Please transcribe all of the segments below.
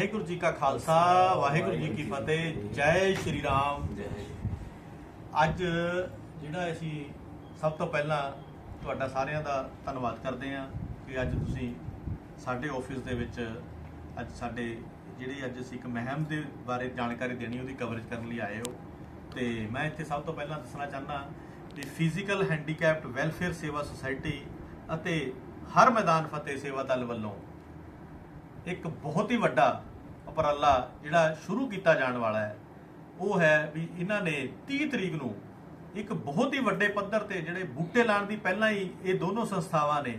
ਵਾਹਿਗੁਰੂ ਜੀ ਕਾ ਖਾਲਸਾ ਵਾਹਿਗੁਰੂ ਜੀ ਕੀ ਫਤਿਹ ਜੈ ਸ਼੍ਰੀ ਰਾਮ। ਅੱਜ ਜਿਹੜਾ ਅਸੀਂ ਸਭ ਤੋਂ ਪਹਿਲਾਂ ਤੁਹਾਡਾ ਸਾਰਿਆਂ ਦਾ ਧੰਨਵਾਦ ਕਰਦੇ ਹਾਂ ਕਿ ਅੱਜ ਤੁਸੀਂ ਸਾਡੇ ਆਫਿਸ ਦੇ ਵਿੱਚ ਅੱਜ ਸਾਡੇ ਜਿਹੜੀ ਅੱਜ ਅਸੀਂ ਇੱਕ ਮਹਿਮ ਦੇ ਬਾਰੇ ਜਾਣਕਾਰੀ ਦੇਣੀ ਉਹਦੀ ਕਵਰੇਜ ਕਰਨ ਲਈ ਆਏ ਹੋ। ਤੇ ਮੈਂ ਇੱਥੇ ਸਭ ਤੋਂ ਪਹਿਲਾਂ ਦੱਸਣਾ ਚਾਹੁੰਦਾ ਕਿ ਫਿਜ਼ੀਕਲ ਹੈਂਡੀਕੈਪਡ ਵੈਲਫੇਅਰ ਸੇਵਾ ਸੁਸਾਇਟੀ ਅਤੇ ਹਰ ਮੈਦਾਨ ਫਤਿਹ ਸੇਵਾ ਦਲ ਵੱਲੋਂ ਇੱਕ ਬਹੁਤ ਹੀ ਵੱਡਾ ਉਪਰਾਲਾ ਜਿਹੜਾ ਸ਼ੁਰੂ ਕੀਤਾ ਜਾਣ ਵਾਲਾ ਹੈ, ਉਹ ਹੈ ਵੀ ਇਹਨਾਂ ਨੇ 30 ਤਰੀਕ ਨੂੰ ਇੱਕ ਬਹੁਤ ਹੀ ਵੱਡੇ ਪੱਧਰ ਤੇ ਜਿਹੜੇ ਬੂਟੇ ਲਾਉਣ ਦੀ ਪਹਿਲਾਂ ਹੀ ਇਹ ਦੋਨੋਂ ਸੰਸਥਾਵਾਂ ਨੇ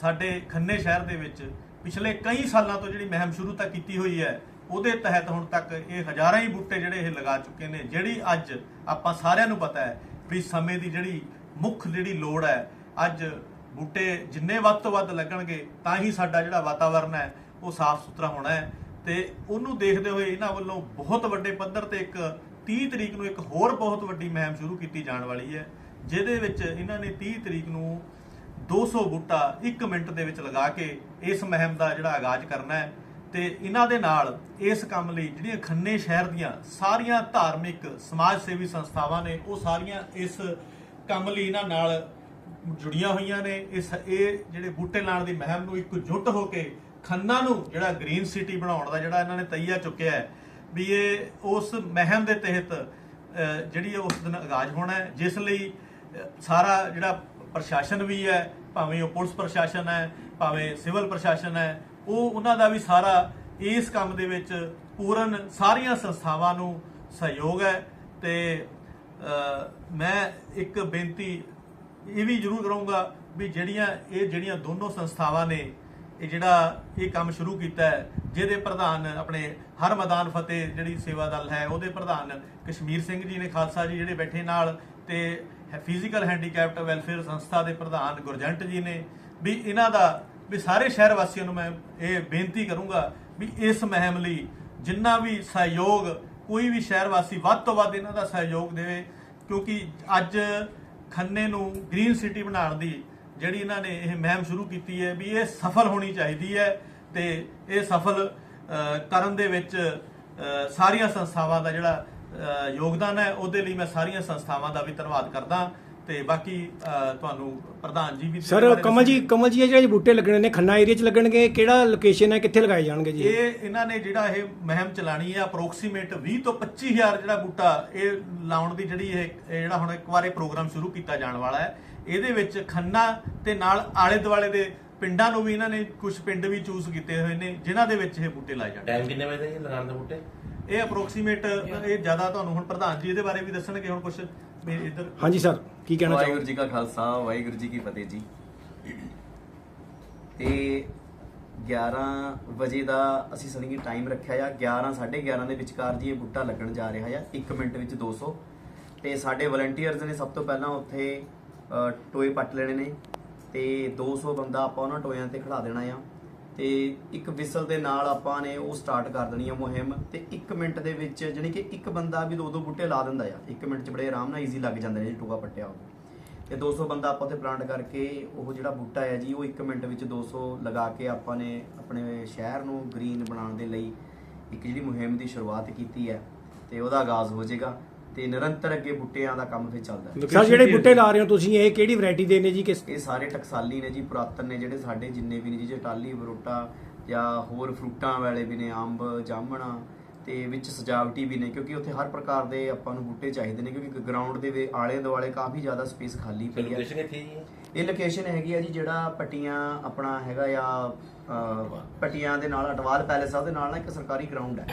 ਸਾਡੇ ਖੰਨੇ ਸ਼ਹਿਰ ਦੇ ਵਿੱਚ ਪਿਛਲੇ ਕਈ ਸਾਲਾਂ ਤੋਂ ਜਿਹੜੀ ਮਹਿਮ ਸ਼ੁਰੂ ਤਾਂ ਕੀਤੀ ਹੋਈ ਹੈ, ਉਹਦੇ ਤਹਿਤ ਹੁਣ ਤੱਕ ਇਹ ਹਜ਼ਾਰਾਂ ਹੀ ਬੂਟੇ ਜਿਹੜੇ ਇਹ ਲਗਾ ਚੁੱਕੇ ਨੇ, ਜਿਹੜੀ ਅੱਜ ਆਪਾਂ ਸਾਰਿਆਂ ਨੂੰ ਪਤਾ ਹੈ ਵੀ ਸਮੇਂ ਦੀ ਜਿਹੜੀ ਮੁੱਖ ਜਿਹੜੀ ਲੋੜ ਹੈ, ਅੱਜ ਬੂਟੇ ਜਿੰਨੇ ਵੱਧ ਤੋਂ ਵੱਧ ਲੱਗਣਗੇ ਤਾਂ ਹੀ ਸਾਡਾ ਜਿਹੜਾ ਵਾਤਾਵਰਨ ਹੈ, ਉਹ ਸਾਫ਼ ਸੁਥਰਾ ਹੋਣਾ ਹੈ। ਤੇ ਉਹਨੂੰ ਦੇਖਦੇ ਹੋਏ ਇਹਨਾਂ ਵੱਲੋਂ ਬਹੁਤ ਵੱਡੇ ਪੱਧਰ ਤੇ ਇੱਕ 30 ਤਰੀਕ ਨੂੰ ਇੱਕ ਹੋਰ ਬਹੁਤ ਵੱਡੀ ਮਹਿਮ ਸ਼ੁਰੂ ਕੀਤੀ ਜਾਣ ਵਾਲੀ ਹੈ, ਜਿਹਦੇ ਵਿੱਚ ਇਹਨਾਂ ਨੇ 30 ਤਰੀਕ ਨੂੰ 200 ਬੂਟਾ 1 ਮਿੰਟ ਦੇ ਵਿੱਚ ਲਗਾ ਕੇ ਇਸ ਮਹਿਮ ਦਾ ਜਿਹੜਾ ਆਗਾਜ਼ ਕਰਨਾ ਹੈ ਤੇ ਇਹਨਾਂ ਦੇ ਨਾਲ ਇਸ ਕੰਮ ਲਈ ਜਿਹੜੀਆਂ ਖੰਨੇ ਸ਼ਹਿਰ ਦੀਆਂ ਸਾਰੀਆਂ ਧਾਰਮਿਕ ਸਮਾਜ ਸੇਵੀ ਸੰਸਥਾਵਾਂ ਨੇ, ਉਹ ਸਾਰੀਆਂ ਇਸ ਕੰਮ ਲਈ ਇਹਨਾਂ ਨਾਲ ਜੁੜੀਆਂ ਹੋਈਆਂ ਨੇ। ਇਸ ਇਹ ਜਿਹੜੇ ਬੂਟੇ ਲਾਉਣ ਦੀ ਮਹਿਮ ਨੂੰ ਇੱਕ ਜੁੱਟ ਹੋ ਕੇ ਖੰਨਾ ਨੂੰ ਜਿਹੜਾ ਗ੍ਰੀਨ ਸਿਟੀ ਬਣਾਉਣ ਦਾ ਜਿਹੜਾ ਇਹਨਾਂ ਨੇ ਤਈਆ ਚੁੱਕਿਆ ਹੈ, ਵੀ ਇਹ ਉਸ ਮਹਿਮ ਦੇ ਤਹਿਤ ਜਿਹੜੀ ਹੈ ਉਸ ਦਿਨ ਆਗਾਜ਼ ਹੋਣਾ ਹੈ, ਜਿਸ ਲਈ ਸਾਰਾ ਜਿਹੜਾ ਪ੍ਰਸ਼ਾਸਨ ਵੀ ਹੈ, ਭਾਵੇਂ ਉਹ ਪੁਲਿਸ ਪ੍ਰਸ਼ਾਸਨ ਹੈ, ਭਾਵੇਂ ਸਿਵਲ ਪ੍ਰਸ਼ਾਸਨ ਹੈ, ਉਹ ਉਹਨਾਂ ਦਾ ਵੀ ਸਾਰਾ ਇਸ ਕੰਮ ਦੇ ਵਿੱਚ ਪੂਰਨ ਸਾਰੀਆਂ ਸੰਸਥਾਵਾਂ ਨੂੰ ਸਹਿਯੋਗ ਹੈ ਤੇ ਮੈਂ ਇੱਕ ਬੇਨਤੀ ਇਹ ਵੀ ਜ਼ਰੂਰ ਕਰੂੰਗਾ ਵੀ ਜਿਹੜੀਆਂ, ਇਹ ਜਿਹੜੀਆਂ ਦੋਨੋਂ ਸੰਸਥਾਵਾਂ ਨੇ ਇਹ ਜਿਹੜਾ ਇਹ ਕੰਮ ਸ਼ੁਰੂ ਕੀਤਾ ਹੈ, ਜਿਹਦੇ ਪ੍ਰਧਾਨ ਆਪਣੇ ਹਰ ਮੈਦਾਨ ਫਤਿਹ ਜਿਹੜੀ ਸੇਵਾ ਦਲ ਹੈ, ਉਹਦੇ ਪ੍ਰਧਾਨ ਕਸ਼ਮੀਰ ਸਿੰਘ ਜੀ ਨੇ ਖਾਲਸਾ ਜੀ ਜਿਹੜੇ ਬੈਠੇ ਨਾਲ ਤੇ ਫਿਜ਼ੀਕਲ ਹੈਂਡੀਕੈਪਟ ਵੈਲਫੇਅਰ ਸੰਸਥਾ ਦੇ ਪ੍ਰਧਾਨ ਗੁਰਜੰਟ ਜੀ ਨੇ, ਵੀ ਇਹਨਾਂ ਦਾ, ਵੀ ਸਾਰੇ ਸ਼ਹਿਰ ਵਾਸੀਆਂ ਨੂੰ ਮੈਂ ਇਹ ਬੇਨਤੀ ਕਰੂੰਗਾ ਵੀ ਇਸ ਮੁਹਿੰਮ ਲਈ ਜਿੰਨਾ ਵੀ ਸਹਿਯੋਗ, ਕੋਈ ਵੀ ਸ਼ਹਿਰ ਵਾਸੀ ਵੱਧ ਤੋਂ ਵੱਧ ਇਹਨਾਂ ਦਾ ਸਹਿਯੋਗ ਦੇਵੇ, ਕਿਉਂਕਿ ਅੱਜ ਖੰਨੇ ਨੂੰ ਗ੍ਰੀਨ ਸਿਟੀ ਬਣਾਉਣ ਦੀ ਜਿਹੜੀ ਇਹਨਾਂ ਨੇ ਇਹ ਮੁਹਿੰਮ ਸ਼ੁਰੂ ਕੀਤੀ ਹੈ ਵੀ ਇਹ ਸਫਲ ਹੋਣੀ ਚਾਹੀਦੀ ਹੈ ਤੇ ਇਹ ਸਫਲ ਕਰਨ ਦੇ ਵਿੱਚ ਸਾਰੀਆਂ ਸੰਸਥਾਵਾਂ ਦਾ ਜਿਹੜਾ ਯੋਗਦਾਨ ਹੈ ਉਹਦੇ ਲਈ ਮੈਂ ਸਾਰੀਆਂ ਸੰਸਥਾਵਾਂ ਦਾ ਵੀ ਧੰਨਵਾਦ ਕਰਦਾ ਤੇ ਬਾਕੀ ਤੁਹਾਨੂੰ ਪ੍ਰਧਾਨ ਜੀ ਵੀ ਸਰ ਕਮਲ ਜੀ। ਕਮਲ ਜੀ ਇਹ ਜਿਹੜੇ ਬੂਟੇ ਲੱਗਣੇ ਨੇ ਖੰਨਾ ਏਰੀਆ 'ਚ ਲੱਗਣਗੇ ਕਿਹੜਾ ਲੋਕੇਸ਼ਨ ਹੈ ਕਿੱਥੇ ਲਗਾਏ ਜਾਣਗੇ ਜੀ ਇਹ ਇਹਨਾਂ ਨੇ ਜਿਹੜਾ ਇਹ ਮੁਹਿੰਮ ਚਲਾਣੀ ਹੈ ਅਪਰੋਕਸੀਮੇਟ 20 ਤੋਂ 25000 ਜਿਹੜਾ ਬੂਟਾ ਇਹ ਲਾਉਣ ਦੀ ਜਿਹੜੀ ਇਹ ਇਹ ਜਿਹੜਾ ਹੁਣ ਇੱਕ ਵਾਰ ਇਹ ਪ੍ਰੋਗਰਾਮ ਸ਼ੁਰੂ ਕੀਤਾ ਜਾਣ ਵਾਲਾ ਹੈ ਇਹਦੇ ਵਿੱਚ ਖੰਨਾ ਤੇ ਨਾਲ ਆਲੇ ਦੁਆਲੇ ਦੇ ਪਿੰਡਾਂ ਨੂੰ ਵੀ ਇਹਨਾਂ ਨੇ ਕੁਝ ਪਿੰਡ ਵੀ ਚੂਜ਼ ਕੀਤੇ ਹੋਏ ਨੇ ਜਿਨ੍ਹਾਂ ਦੇ ਵਿੱਚ ਇਹ ਬੂਟੇ ਲਾਏ ਜਾਣਗੇ। ਟਾਈਮ ਕਿੰਨੇ ਵਜੇ ਦਾ ਜੀ ਲਗਾਉਣ ਦੇ ਬੂਟੇ? ਇਹ ਅਪਰੋਕਸੀਮੇਟ ਇਹ ਜ਼ਿਆਦਾ ਤੁਹਾਨੂੰ ਹੁਣ ਪ੍ਰਧਾਨ ਜੀ ਇਹਦੇ ਬਾਰੇ ਵੀ ਦੱਸਣਗੇ ਹੁਣ ਕੁਝ ਇੱਧਰ। ਹਾਂਜੀ ਸਰ ਕੀ ਕਹਿਣਾ ਚਾਹੋਗੇ? ਵਾਹਿਗੁਰੂ ਜੀ ਕਾ ਖਾਲਸਾ ਵਾਹਿਗੁਰੂ ਜੀ ਕੀ ਫਤਿਹ ਜੀ। ਤੇ 11 ਵਜੇ ਦਾ ਅਸੀਂ ਸਣੀ ਟਾਈਮ ਰੱਖਿਆ ਆ 11 11:30 ਦੇ ਵਿਚਕਾਰ ਜੀ ਇਹ ਬੂਟਾ ਲੱਗਣ ਜਾ ਰਿਹਾ ਆ 1 ਮਿੰਟ ਵਿੱਚ 200 ਤੇ ਸਾਡੇ ਵਲੰਟੀਅਰਸ ਨੇ ਸਭ ਤੋਂ ਪਹਿਲਾਂ ਉੱਥੇ ਟੋਏ ਪੱਟ ਲੈਣੇ ਨੇ ਤੇ 200 ਬੰਦਾ ਆਪਾਂ ਉਹਨਾਂ ਟੋਇਆਂ ਤੇ ਖੜਾ ਦੇਣਾ ਆ। ਤੇ ਇੱਕ ਵਿਸਲ ਦੇ ਨਾਲ ਆਪਾਂ ਨੇ ਉਹ ਸਟਾਰਟ ਕਰ ਦੇਣੀ ਆ ਮੁਹਿੰਮ ਤੇ 1 ਮਿੰਟ ਦੇ ਵਿੱਚ ਜਾਣੀ ਕਿ ਇੱਕ ਬੰਦਾ ਵੀ ਦੋ ਦੋ ਬੂਟੇ ਲਾ ਦਿੰਦਾ ਆ। 1 ਮਿੰਟ ਚ ਬੜੇ ਆਰਾਮ ਨਾਲ ਈਜ਼ੀ ਲੱਗ ਜਾਂਦੇ ਨੇ ਜੀ ਟੋਆ ਪੱਟਿਆ ਹੋਵੇ। ਤੇ 200 ਬੰਦਾ ਆਪਾਂ ਉੱਥੇ ਪਲਾਂਟ ਕਰਕੇ ਉਹ ਜਿਹੜਾ ਬੂਟਾ ਹੈ ਜੀ, ਉਹ 1 ਮਿੰਟ ਵਿੱਚ 200 ਲਗਾ ਕੇ ਆਪਾਂ ਨੇ ਆਪਣੇ ਸ਼ਹਿਰ ਨੂੰ ਗ੍ਰੀਨ ਬਣਾਉਣ ਦੇ ਲਈ ਇੱਕ ਜਿਹੜੀ ਮੁਹਿੰਮ ਦੀ ਸ਼ੁਰੂਆਤ ਕੀਤੀ ਹੈ ਤੇ ਉਹਦਾ ਆਗਾਜ਼ ਹੋ ਜਾਏਗਾ। ਤੇ ਨਿਰੰਤਰ ਅੱਗੇ ਬੂਟਿਆਂ ਦਾ ਕੰਮ ਫਿਰ ਚੱਲਦਾ ਹੈ। ਸਰ ਜਿਹੜੇ ਬੂਟੇ ਲਾ ਰਹੇ ਹੋ ਤੁਸੀਂ ਇਹ ਕਿਹੜੀ ਵੈਰਾਈਟੀ ਦੇ ਨੇ ਜੀ? ਕਿਸ ਇਹ ਸਾਰੇ ਟਕਸਾਲੀ ਨੇ ਜੀ ਪੁਰਾਤਨ ਨੇ ਜਿਹੜੇ ਸਾਡੇ ਜਿੰਨੇ ਵੀ ਨੇ ਜੀ ਟਾਲੀ ਬਰੋਟਾ ਜਾਂ ਹੋਰ ਫਰੂਟਾਂ ਵਾਲੇ ਵੀ ਨੇ ਅੰਬ ਜਾਮਣਾ ਤੇ ਵਿੱਚ ਸਜਾਵਟੀ ਵੀ ਨੇ ਕਿਉਂਕਿ ਉੱਥੇ ਹਰ ਪ੍ਰਕਾਰ ਦੇ ਆਪਾਂ ਨੂੰ ਬੂਟੇ ਚਾਹੀਦੇ ਨੇ ਕਿਉਂਕਿ ਗਰਾਊਂਡ ਦੇ ਆਲੇ ਦੁਆਲੇ ਕਾਫੀ ਜ਼ਿਆਦਾ ਸਪੇਸ ਖਾਲੀ ਪਈ ਹੈ। ਲੋਕੇਸ਼ਨ ਕਿੱਥੇ ਜੀ? ਇਹ? ਲੋਕੇਸ਼ਨ ਹੈਗੀ ਆ ਜੀ ਜਿਹੜਾ ਪਟੀਆਂ ਆਪਣਾ ਹੈਗਾ ਆ ਪਟੀਆਂ ਦੇ ਨਾਲ ਅਟਵਾਲ ਪੈਲੇਸ ਆ ਉਹਦੇ ਨਾਲ ਨਾ ਇੱਕ ਸਰਕਾਰੀ ਗਰਾਊਂਡ ਹੈ।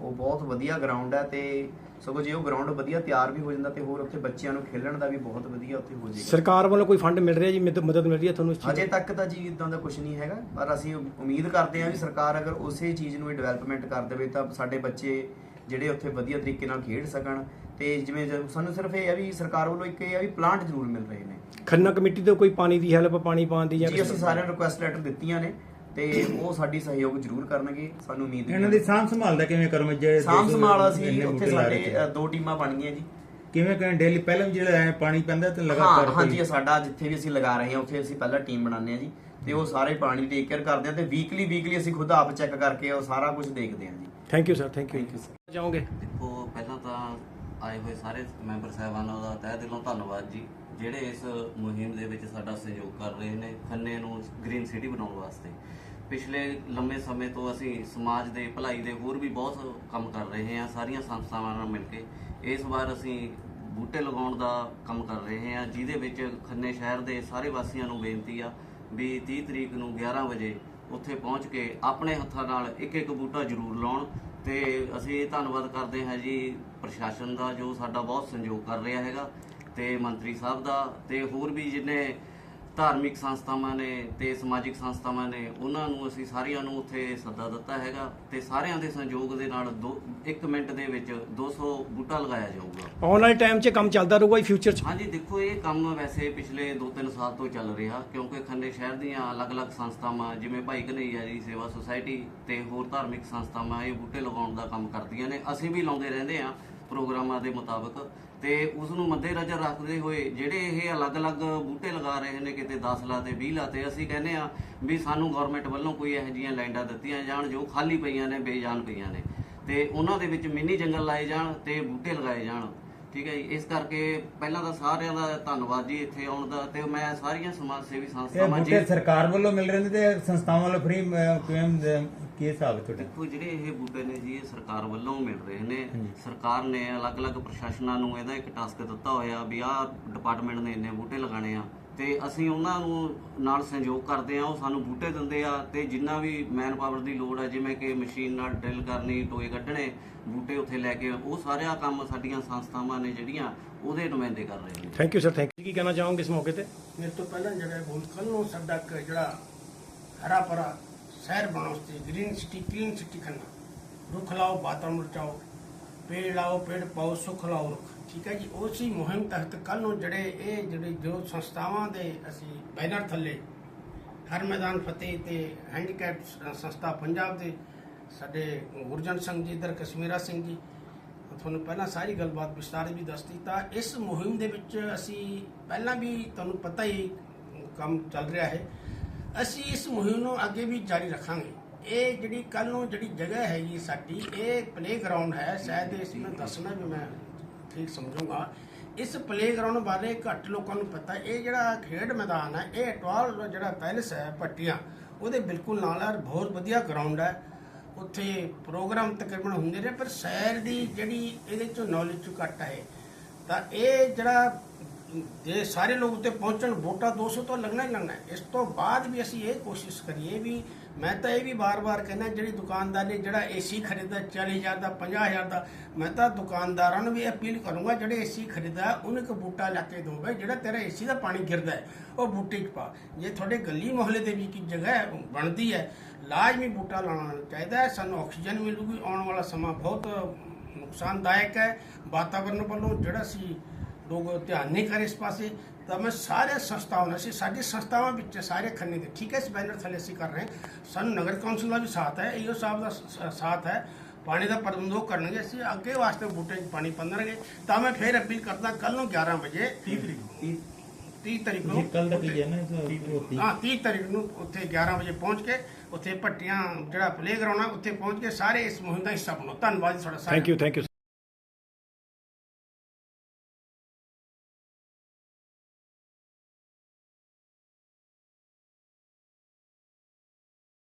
ਉਹ ਬਹੁਤ ਵਧੀਆ ਗਰਾਊਂਡ ਹੈ ਤੇ ਸਗੋਂ ਜੇ ਉਹ ਗਰਾਊਂਡ ਵਧੀਆ ਤਿਆਰ ਵੀ ਹੋ ਜਾਂਦਾ ਤੇ ਹੋਰ ਉੱਥੇ ਬੱਚਿਆਂ ਨੂੰ ਖੇਲਣ ਦਾ ਵੀ ਬਹੁਤ ਵਧੀਆ ਉੱਥੇ ਹੋ ਜਾਏਗਾ। ਸਰਕਾਰ ਵੱਲੋਂ ਕੋਈ ਫੰਡ ਮਿਲ ਰਿਹਾ ਜੀ? ਮਦਦ ਮਦਦ ਮਿਲ ਰਹੀ ਹੈ ਤੁਹਾਨੂੰ ਇਸ ਚੀਜ਼ ਅਜੇ ਤੱਕ ਤਾਂ ਜੀ ਇਦਾਂ ਦਾ ਕੁਝ ਨਹੀਂ ਹੈਗਾ ਪਰ ਅਸੀਂ ਉਮੀਦ ਕਰਦੇ ਹਾਂ ਵੀ ਸਰਕਾਰ ਅਗਰ ਉਸੇ ਚੀਜ਼ ਨੂੰ ਡਿਵੈਲਪਮੈਂਟ ਕਰ ਦੇਵੇ ਤਾਂ ਸਾਡੇ ਬੱਚੇ ਜਿਹੜੇ ਉੱਥੇ ਵਧੀਆ ਤਰੀਕੇ ਨਾਲ ਖੇਡ ਸਕਣ ਤੇ ਜਿਵੇਂ ਜ- ਸਾਨੂੰ ਸਿਰਫ ਇਹ ਹੈ ਵੀ ਸਰਕਾਰ ਵੱਲੋਂ ਇੱਕ ਇਹ ਹੈ ਵੀ ਪਲਾਂਟ ਜ਼ਰੂਰ ਮਿਲ ਰਹੇ ਨੇ। ਖੰਨਾ ਕਮੇਟੀ ਤੋਂ ਕੋਈ ਪਾਣੀ ਦੀ ਹੈਲਪ ਪਾਣੀ ਪਾਉਣ ਦੀ ਜਾਂ ਜੀ ਅਸੀਂ ਸਾਰਿਆਂ ਨੂੰ ਰਿਕੁਐਸਟ ਲੈਟਰ ਦਿੱਤੀਆਂ ਨੇ। ਤੇ ਉਹ ਸਾਡੀ ਸਹਿਯੋਗ ਜ਼ਰੂਰ ਕਰਨਗੇ ਸਾਨੂੰ ਉਮੀਦ ਇਹਨਾਂ ਦੀ ਸਾਂਭ ਸੰਭਾਲ ਦਾ ਕਿਵੇਂ ਕਰੋਗੇ ਜੇ ਸਾਂਭ ਸੰਭਾਲ ਅਸੀਂ ਉੱਥੇ ਸਾਡੇ ਆ। ਦੋ ਟੀਮਾਂ ਬਣ ਗਈਆਂ ਜੀ। ਕਿਵੇਂ ਕਰਾਂ ਡੇਲੀ ਪਹਿਲਾਂ ਵੀ ਜਿਹੜਾ ਐਂ ਪਾਣੀ ਪੈਂਦਾ ਤੇ ਹਾਂ ਲਗਾਤਾਰ ਹਾਂਜੀ ਸਾਡਾ ਜਿੱਥੇ ਵੀ ਅਸੀਂ ਲਗਾ ਰਹੇ ਹਾਂ ਉੱਥੇ ਅਸੀਂ ਪਹਿਲਾਂ ਟੀਮ ਬਣਾਉਂਦੇ ਹਾਂ ਜੀ। ਤੇ ਉਹ ਸਾਰੇ ਪਾਣੀ ਟੇਕ ਕੇਅਰ ਕਰਦੇ ਆ ਤੇ ਵੀਕਲੀ ਵੀਕਲੀ ਅਸੀਂ ਖੁਦ ਆਪ ਚੈੱਕ ਕਰਕੇ ਉਹ ਸਾਰਾ ਕੁਝ ਦੇਖਦੇ ਆ ਜੀ। Thank you sir thank you. ਜਾਓਗੇ? ਦੇਖੋ ਪਹਿਲਾਂ ਤਾਂ ਆਏ ਹੋਏ ਸਾਰੇ ਮੈਂਬਰ ਸਾਹਿਬਾਨਾਂ ਦਾ ਤਹਿ ਦਿਲੋਂ ਧੰਨਵਾਦ ਜੀ। ਜਿਹੜੇ ਇਸ ਮੁਹਿੰਮ ਦੇ ਵਿੱਚ ਸਾਡਾ ਸਹਿਯੋਗ ਕਰ ਰਹੇ ਨੇ, ਖੰਨੇ ਨੂੰ ਗ੍ਰੀਨ ਸਿਟੀ ਬਣਾਉਣ ਵਾਸਤੇ। ਪਿਛਲੇ ਲੰਮੇ ਸਮੇਂ ਤੋਂ ਅਸੀਂ ਸਮਾਜ ਦੇ, ਭਲਾਈ ਦੇ ਹੋਰ ਵੀ ਬਹੁਤ ਕੰਮ ਕਰ ਰਹੇ ਹਾਂ, ਸਾਰੀਆਂ ਸੰਸਥਾਵਾਂ ਨਾਲ ਮਿਲ ਕੇ। ਇਸ ਵਾਰ ਅਸੀਂ ਬੂਟੇ ਲਗਾਉਣ ਦਾ ਕੰਮ ਕਰ ਰਹੇ ਹਾਂ, ਜਿਹਦੇ ਵਿੱਚ ਖੰਨੇ ਸ਼ਹਿਰ ਦੇ ਸਾਰੇ ਵਾਸੀਆਂ ਨੂੰ ਬੇਨਤੀ ਆ ਵੀ 30 ਤਰੀਕ ਨੂੰ 11 ਵਜੇ ਉੱਥੇ ਪਹੁੰਚ ਕੇ ਆਪਣੇ ਹੱਥਾਂ ਨਾਲ ਇੱਕ ਇੱਕ ਬੂਟਾ ਜ਼ਰੂਰ ਲਾਉਣ। ਤੇ ਅਸੀਂ ਧੰਨਵਾਦ ਕਰਦੇ ਹਾਂ ਜੀ ਪ੍ਰਸ਼ਾਸਨ ਦਾ, ਜੋ ਸਾਡਾ ਬਹੁਤ ਸਹਿਯੋਗ ਕਰ ਰਿਹਾ ਹੈਗਾ। ਤੇ ਮੰਤਰੀ ਸਾਹਿਬ ਦਾ ਤੇ ਹੋਰ ਵੀ ਜਿੰਨੇ ਧਾਰਮਿਕ ਸੰਸਥਾਵਾਂ ਨੇ ਤੇ ਸਮਾਜਿਕ ਸੰਸਥਾਵਾਂ ਨੇ ਉਹਨਾਂ ਨੂੰ ਅਸੀਂ ਸਾਰਿਆਂ ਨੂੰ ਉੱਥੇ ਸੱਦਾ ਦਿੱਤਾ ਹੈਗਾ ਤੇ ਸਾਰਿਆਂ ਦੇ ਸਹਿਯੋਗ ਦੇ ਨਾਲ 1 ਮਿੰਟ ਦੇ ਵਿੱਚ 200 ਬੂਟਾ ਲਗਾਇਆ ਜਾਊਗਾ। ਆਉਣ ਵਾਲੇ ਟਾਈਮ 'ਚ ਕੰਮ ਚੱਲਦਾ ਰਹੂਗਾ ਜੀ ਫਿਊਚਰ 'ਚ? ਹਾਂਜੀ ਦੇਖੋ ਇਹ ਕੰਮ ਵੈਸੇ ਪਿਛਲੇ 2-3 ਸਾਲ ਤੋਂ ਚੱਲ ਰਿਹਾ ਕਿਉਂਕਿ ਖੰਨੇ ਸ਼ਹਿਰ ਦੀਆਂ ਅਲੱਗ-ਅਲੱਗ ਸੰਸਥਾਵਾਂ ਜਿਵੇਂ ਭਾਈ ਕਨਈਆ ਜੀ ਸੇਵਾ ਸੁਸਾਇਟੀ ਤੇ ਹੋਰ ਧਾਰਮਿਕ ਸੰਸਥਾਵਾਂ ਇਹ ਬੂਟੇ ਲਗਾਉਣ ਦਾ ਕੰਮ ਕਰਦੀਆਂ ਨੇ। ਅਸੀਂ ਵੀ ਲਾਉਂਦੇ ਰਹਿੰਦੇ ਆ ਪ੍ਰੋਗਰਾਮਾਂ ਦੇ ਮੁਤਾਬਕ। ਤੇ ਉਸ ਨੂੰ ਮੱਦੇਨਜ਼ਰ ਰੱਖਦੇ ਹੋਏ ਜਿਹੜੇ ਇਹ ਅਲੱਗ-ਅਲੱਗ ਬੂਟੇ ਲਗਾ ਰਹੇ ਨੇ, ਕਿਤੇ 10 ਲਾ ਤੇ 20 ਲਾ ਤੇ, ਅਸੀਂ ਕਹਿੰਦੇ ਆ ਵੀ ਸਾਨੂੰ ਗਵਰਨਮੈਂਟ ਵੱਲੋਂ ਕੋਈ ਇਹੋ ਜਿਹੀਆਂ ਲੈਂਡਾਂ ਦਿੱਤੀਆਂ ਜਾਣ ਜੋ ਖਾਲੀ ਪਈਆਂ ਨੇ, ਬੇਜਾਨ ਪਈਆਂ ਨੇ। ਤੇ ਉਹਨਾਂ ਦੇ ਵਿੱਚ ਮਿੰਨੀ ਜੰਗਲ ਲਾਏ ਜਾਣ ਤੇ ਬੂਟੇ ਲਗਾਏ ਜਾਣ। ਠੀਕ ਹੈ ਜੀ। ਇਸ ਕਰਕੇ ਪਹਿਲਾਂ ਤਾਂ ਸਾਰਿਆਂ ਦਾ ਧੰਨਵਾਦ ਜੀ ਇੱਥੇ ਆਉਣ ਦਾ ਤੇ ਮੈਂ ਸਾਰੀਆਂ ਸਮਾਜ ਸੇਵੀ ਸੰਸਥਾਵਾਂ ਜੀ ਬੂਟੇ ਸਰਕਾਰ ਵੱਲੋਂ ਮਿਲ ਰਹੇ ਨੇ ਤੇ ਸੰਸਥਾਵਾਂ ਵੱਲੋਂ ਫ੍ਰੀ ਕਿਵੇਂ ਕੀ ਹਿਸਾਬ ਹੈ ਤੁਹਾਡਾ? ਦੇਖੋ ਜਿਹੜੇ ਇਹ ਬੂਟੇ ਨੇ ਜੀ ਇਹ ਸਰਕਾਰ ਵੱਲੋਂ ਮਿਲ ਰਹੇ ਨੇ। ਸਰਕਾਰ ਨੇ ਅਲੱਗ-ਅਲੱਗ ਪ੍ਰਸ਼ਾਸਨਾਂ ਨੂੰ ਇਹਦਾ ਇੱਕ ਟਾਸਕ ਦਿੱਤਾ ਹੋਇਆ ਵੀ ਆਹ ਡਿਪਾਰਟਮੈਂਟ ਨੇ ਇੰਨੇ ਬੂਟੇ ਲਗਾਣੇ ਆ। ਤੇ ਅਸੀਂ ਉਹਨਾਂ ਨੂੰ ਨਾਲ ਸਹਿਯੋਗ ਕਰਦੇ ਆ ਉਹ ਸਾਨੂੰ ਬੂਟੇ ਦਿੰਦੇ ਆ ਤੇ ਜਿੰਨਾ ਵੀ ਮੈਨ ਪਾਵਰ ਦੀ ਲੋੜ ਹੈ ਜਿਵੇਂ ਕਿ ਮਸ਼ੀਨ ਨਾਲ ਡਰਿਲ ਕਰਨੀ ਟੋਏ ਕੱਢਣੇ ਬੂਟੇ ਉੱਥੇ ਲੈ ਕੇ ਉਹ ਸਾਰਾ ਕੰਮ ਸਾਡੀਆਂ ਸੰਸਥਾਵਾਂ ਨੇ ਜਿਹੜੀਆਂ ਉਹਦੇ ਨੁਮਾਇੰਦੇ ਕਰ ਰਹੇ ਨੇ। Thank you sir thank you ਕੀ ਕਹਿਣਾ ਚਾਹੋਗੇ ਇਸ ਮੌਕੇ ਤੇ? ਮੇਰੇ ਤੋਂ ਪਹਿਲਾਂ ਜਿਹੜਾ ਹੁਣ ਕੱਲ ਨੂੰ ਸਾਡਾ ਇੱਕ ਜਿਹੜਾ ਹਰਾ ਭਰਾ ਸ਼ਹਿਰ ਬਣਾਉਣ ਤੇ green city clean city Khanna. ਰੁੱਖ ਲਾਓ ਵਾਤਾਵਰਨ ਬਚਾਓ ਪੇੜ ਲਾਓ ਪੇੜ ਪਾਓ ਸੁੱਖ ਲਾਓ ਰੁੱਖ। ਠੀਕ ਹੈ ਜੀ, ਉਸੇ ਮੁਹਿੰਮ ਤਹਿਤ ਕੱਲ ਨੂੰ ਜਿਹੜੇ ਇਹ ਜਿਹੜੇ ਜੋ ਸੰਸਥਾਵਾਂ ਦੇ ਅਸੀਂ ਬੈਨਰ ਥੱਲੇ, ਹਰ ਮੈਦਾਨ ਫਤਿਹ ਤੇ ਹੈਂਡੀਕੈਪ ਸੰਸਥਾ ਪੰਜਾਬ ਦੇ, ਸਾਡੇ ਗੁਰਜਨ ਸਿੰਘ ਜੀ, ਇਧਰ ਕਸ਼ਮੀਰਾ ਸਿੰਘ ਜੀ, ਤੁਹਾਨੂੰ ਪਹਿਲਾਂ ਸਾਰੀ ਗੱਲਬਾਤ ਵਿਸਤਾਰ ਵੀ ਦੱਸਤੀ ਤਾਂ ਇਸ ਮੁਹਿੰਮ ਦੇ ਵਿੱਚ ਅਸੀਂ ਪਹਿਲਾਂ ਵੀ ਤੁਹਾਨੂੰ ਪਤਾ ਹੀ ਕੰਮ ਚੱਲ ਰਿਹਾ ਹੈ, ਅਸੀਂ ਇਸ ਮੁਹਿੰਮ ਨੂੰ ਅੱਗੇ ਵੀ ਜਾਰੀ ਰੱਖਾਂਗੇ। ਇਹ ਜਿਹੜੀ ਕੱਲ ਨੂੰ ਜਿਹੜੀ ਜਗ੍ਹਾ ਹੈਗੀ ਸਾਡੀ, ਇਹ ਪਲੇਗਰਾਉਂਡ ਹੈ, ਸ਼ਾਇਦ ਇਸ ਵਿੱਚ ਦੱਸਣਾ ਵੀ ਮੈਂ ਠੀਕ ਸਮਝੂੰਗਾ। ਇਸ ਪਲੇਗਰਾਉਂਡ ਬਾਰੇ ਘੱਟ ਲੋਕਾਂ ਨੂੰ ਪਤਾ ਇਹ ਜਿਹੜਾ ਖੇਡ ਮੈਦਾਨ ਹੈ, ਇਹ ਅਟਵਾਲ ਜਿਹੜਾ ਪੈਲਸ ਹੈ, ਪੱਟੀਆਂ, ਉਹਦੇ ਬਿਲਕੁਲ ਨਾਲ ਹੈ, ਬਹੁਤ ਵਧੀਆ ਗਰਾਊਂਡ ਹੈ। ਉੱਥੇ ਪ੍ਰੋਗਰਾਮ ਤਕਰੀਬਨ ਹੁੰਦੇ ਨੇ, ਪਰ ਸ਼ਹਿਰ ਦੀ ਜਿਹੜੀ ਇਹਦੇ ਚੋਂ ਨੌਲੇਜ ਚੋਂ ਘੱਟ ਹੈ। ਤਾਂ ਇਹ ਜਿਹੜਾ, ਜੇ ਸਾਰੇ ਲੋਕ ਉੱਤੇ ਪਹੁੰਚਣ, ਵੋਟਾਂ 200 ਤੋਂ ਲੱਗਣਾ ਹੀ ਲੱਗਣਾ ਇਸ ਤੋਂ ਬਾਅਦ ਵੀ ਅਸੀਂ ਇਹ ਕੋਸ਼ਿਸ਼ ਕਰੀਏ ਵੀ ਮੈਂ ਤਾਂ ਇਹ ਵੀ ਬਾਰ-ਬਾਰ ਕਹਿੰਦਾ ਜਿਹੜੀ ਦੁਕਾਨਦਾਰ ਨੇ ਜਿਹੜਾ ਏਸੀ ਖਰੀਦਦਾ 40000 ਦਾ 50000 ਦਾ, ਮੈਂ ਤਾਂ ਦੁਕਾਨਦਾਰਾਂ ਨੂੰ ਵੀ ਅਪੀਲ ਕਰੂੰਗਾ, ਜਿਹੜੇ ਏਸੀ ਖਰੀਦਦਾ, ਉਹਨੂੰ ਇੱਕ ਬੂਟਾ ਲਿਆ ਕੇ ਦਿਓ ਬਈ, ਜਿਹੜਾ ਤੇਰਾ ਏਸੀ ਦਾ ਪਾਣੀ ਗਿਰਦਾ ਹੈ, ਉਹ ਬੂਟੇ 'ਚ ਪਾ। ਜੇ ਤੁਹਾਡੇ ਗਲੀ ਮੁਹੱਲੇ ਦੇ ਵਿੱਚ ਇੱਕ ਜਗ੍ਹਾ ਬਣਦੀ ਹੈ, ਲਾਜ਼ਮੀ ਬੂਟਾ ਲਾਉਣਾ ਚਾਹੀਦਾ ਸਾਨੂੰ ਆਕਸੀਜਨ ਮਿਲੂਗੀ, ਆਉਣ ਵਾਲਾ ਸਮਾਂ ਬਹੁਤ ਨੁਕਸਾਨਦਾਇਕ ਹੈ, ਵਾਤਾਵਰਨ ਵੱਲੋਂ ਜਿਹੜਾ ਸੀ ਲੋਕ ਧਿਆਨ ਨਹੀਂ ਕਰ ਇਸ ਪਾਸੇ ਤਾਂ ਮੈਂ ਸਾਰੇ ਸੰਸਥਾਵਾਂ ਨੂੰ ਅਸੀਂ ਸਾਡੀ ਸੰਸਥਾਵਾਂ ਵਿੱਚ ਸਾਰੇ ਖੰਨੇ ਦੇ ਠੀਕ ਹੈ ਇਸ ਬੈਨਰ ਥੱਲੇ ਅਸੀਂ ਕਰ ਰਹੇ ਸਾਨੂੰ ਨਗਰ ਕੌਂਸਲ ਦਾ ਵੀ ਸਾਥ ਹੈ ਈਓ ਸਾਹਿਬ ਦਾ ਸਾਥ ਹੈ ਪਾਣੀ ਦਾ ਪ੍ਰਬੰਧ ਉਹ ਕਰਨਗੇ ਅਸੀਂ ਅੱਗੇ ਵਾਸਤੇ ਬੂਟੇ 'ਚ ਪਾਣੀ ਪੰਨਣਗੇ ਤਾਂ ਮੈਂ ਫੇਰ ਅਪੀਲ ਕਰਦਾ ਕੱਲ ਨੂੰ 11 ਵਜੇ 30 ਤਰੀਕ ਨੂੰ। 30 ਤਰੀਕ ਇਹ ਨੂੰ ਕੱਲ ਦਾ ਕੀ ਹੈ ਨਾ ਹਾਂ 30 ਤਰੀਕ ਨੂੰ ਉੱਥੇ 11 ਵਜੇ ਪਹੁੰਚ ਕੇ ਉੱਥੇ ਭੱਟੀਆਂ ਜਿਹੜਾ ਪਲੇਗਰਾਉਂਡ ਹੈ ਉੱਥੇ ਪਹੁੰਚ ਕੇ ਸਾਰੇ ਇਸ ਮੁਹਿੰਮ ਦਾ ਹਿੱਸਾ ਬਣੋ। ਧੰਨਵਾਦ ਤੁਹਾਡਾ ਸਾਰਿਆਂ ਦਾ। Thank you thank you